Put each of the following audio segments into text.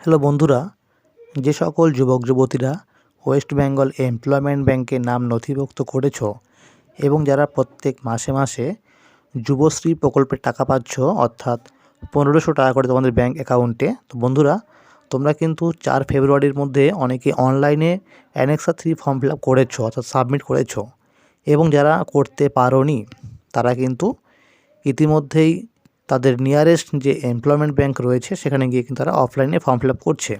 Hello বন্ধুরা, যে সকল যুবক যুবতীরা ওয়েস্ট বেঙ্গল এমপ্লয়মেন্ট ব্যাংকে নাম নথিভুক্ত করেছ এবং যারা প্রত্যেক মাসে মাসে যুবশ্রী প্রকল্পের টাকা পাচ্ছ, অর্থাৎ পনেরোশো টাকা করে তোমাদের ব্যাংক অ্যাকাউন্টে, তো বন্ধুরা, তোমরা কিন্তু চার ফেব্রুয়ারির মধ্যে অনেকে অনলাইনে annexure three form fill up করেছ, অর্থাৎ সাবমিট করেছ এবং যারা করতে পারোনি, তারা কিন্তু ইতিমধ্যেই তাদের নিয়ারেস্ট যে এমপ্লয়মেন্ট ব্যাংক রয়েছে, সেখানে গিয়ে কিন্তু তারা অফলাইনে ফর্ম ফিল আপ করছে।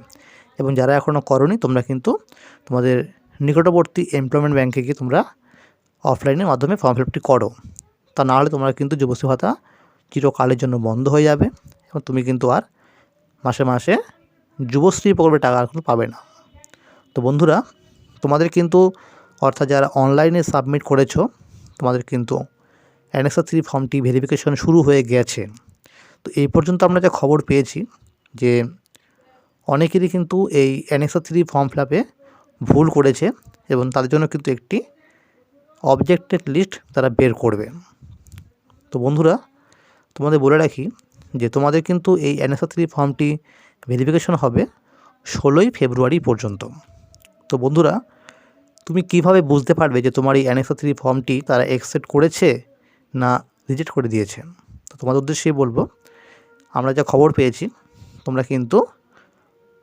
এবং যারা এখনও করনি, তোমরা কিন্তু তোমাদের নিকটবর্তী এমপ্লয়মেন্ট ব্যাংকে গিয়ে তোমরা অফলাইনের মাধ্যমে ফর্ম ফিল আপটি করো। তা নাহলে তোমরা কিন্তু যুবশ্রী ভাতা চিরকালের জন্য বন্ধ হয়ে যাবে এবং তুমি কিন্তু আর মাসে মাসে যুবশ্রী প্রকল্পের টাকা আর কোনো পাবে না। তো বন্ধুরা, তোমাদের কিন্তু অর্থাৎ যারা অনলাইনে সাবমিট করেছ, তোমাদের কিন্তু অ্যানেক্সা থ্রি ফর্মটি ভেরিফিকেশন শুরু হয়ে গেছে। তো এই পর্যন্ত আমরা যা খবর পেয়েছি যে অনেকেরই কিন্তু এই অ্যানেক্সা থ্রি ফর্ম ফিল আপে ভুল করেছে এবং তাদের জন্য কিন্তু একটি অবজেক্টেড লিস্ট তারা বের করবে। তো বন্ধুরা, তোমাদের বলে রাখি যে তোমাদের কিন্তু এই অ্যানেক্সা থ্রি ফর্মটি ভেরিফিকেশন হবে ষোলোই ফেব্রুয়ারি পর্যন্ত। তো বন্ধুরা, তুমি কীভাবে বুঝতে পারবে যে তোমার এই অ্যানেক্সা থ্রি ফর্মটি তারা অ্যাকসেপ্ট করেছে না রিজেক্ট করে দিয়েছে? তো তোমাদের উদ্দেশ্যেই বলব আমরা যা খবর পেয়েছি, তোমরা কিন্তু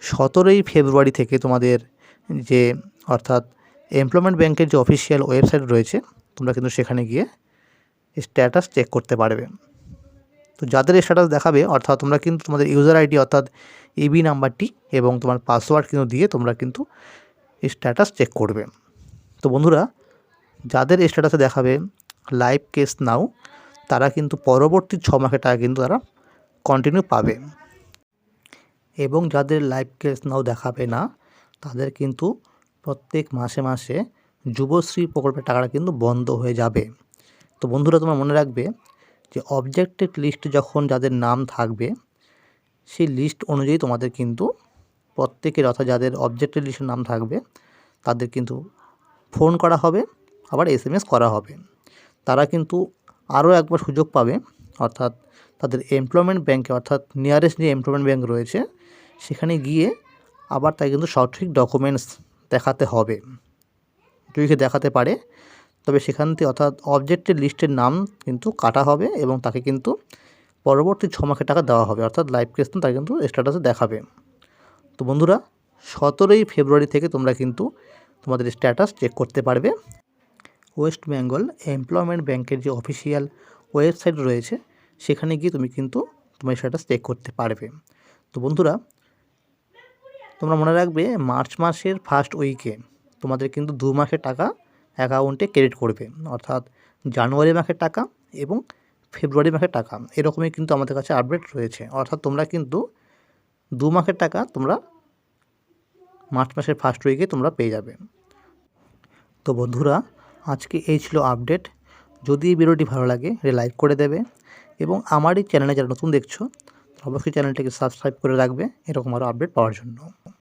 সতেরোই ফেব্রুয়ারি থেকে তোমাদের যে, অর্থাৎ এমপ্লয়মেন্ট ব্যাংকের যে অফিসিয়াল ওয়েবসাইট রয়েছে, তোমরা কিন্তু সেখানে গিয়ে স্ট্যাটাস চেক করতে পারবে। তো যাদের স্ট্যাটাস দেখাবে, অর্থাৎ তোমরা কিন্তু তোমাদের ইউজার আইডি অর্থাৎ ইবি নাম্বারটি এবং তোমার পাসওয়ার্ড কিন্তু দিয়ে তোমরা কিন্তু স্ট্যাটাস চেক করবে। তো বন্ধুরা, যাদের স্ট্যাটাসে দেখাবে লাইভ কেস নাও তারা কিন্তু পরবর্তী ছ মাসের টাকা কিন্তু তারা কন্টিনিউ পাবে। এবং যাদের লাইভ কেস নাও দেখাবে না, তাদের কিন্তু প্রত্যেক মাসে মাসে যুবশ্রী প্রকল্পের টাকাটা কিন্তু বন্ধ হয়ে যাবে। তো বন্ধুরা, তোমরা মনে রাখবে যে অবজেক্টেড লিস্ট যখন যাদের নাম থাকবে, সেই লিস্ট অনুযায়ী তোমাদের কিন্তু প্রত্যেকের অর্থাৎ যাদের অবজেক্টেড লিস্টের নাম থাকবে, তাদের কিন্তু ফোন করা হবে, আবার এস করা হবে। তারা কিন্তু আরও একবার সুযোগ পাবে, অর্থাৎ তাদের এমপ্লয়মেন্ট ব্যাঙ্কে অর্থাৎ নিয়ারেস্ট যে এমপ্লয়মেন্ট ব্যাঙ্ক রয়েছে, সেখানে গিয়ে আবার তাই কিন্তু সঠিক ডকুমেন্টস দেখাতে হবে। যদি সে দেখাতে পারে, তবে সেখান থেকে অর্থাৎ অবজেক্টের লিস্টের নাম কিন্তু কাটা হবে এবং তাকে কিন্তু পরবর্তী ছ মাসের টাকা দেওয়া হবে, অর্থাৎ লাইভ কেস তাকে কিন্তু স্ট্যাটাসে দেখাবে। তো বন্ধুরা, সতেরোই ফেব্রুয়ারি থেকে তোমরা কিন্তু তোমাদের স্ট্যাটাস চেক করতে পারবে। ওয়েস্ট বেঙ্গল এমপ্লয়মেন্ট ব্যাংকের যে অফিসিয়াল ওয়েবসাইট রয়েছে সেখানে গিয়ে তুমি কিন্তু তোমার স্ট্যাটাস চেক করতে পারবে। তো বন্ধুরা, তোমরা মনে রাখবে মার্চ মাসের ফার্স্ট উইকে তোমাদের কিন্তু দু মাসের টাকা অ্যাকাউন্টে ক্রেডিট করবে। অর্থাৎ জানুয়ারি মাসের টাকা এবং ফেব্রুয়ারি মাসের টাকা, এরকমই কিন্তু আমাদের কাছে আপডেট রয়েছে। অর্থাৎ তোমরা কিন্তু দু মাসের টাকা তোমরা মার্চ মাসের ফার্স্ট উইকে তোমরা পেয়ে যাবে। তো বন্ধুরা, আজকে এই ছিল আপডেট যদি এই ভিডিওটি ভালো লাগে লাইক করে দেবে। এবং আমার এই চ্যানেলে যারা নতুন দেখছ অবশ্যই চ্যানেলটিকে সাবস্ক্রাইব করে রাখবে, এরকম আরও আপডেট পাওয়ার জন্য।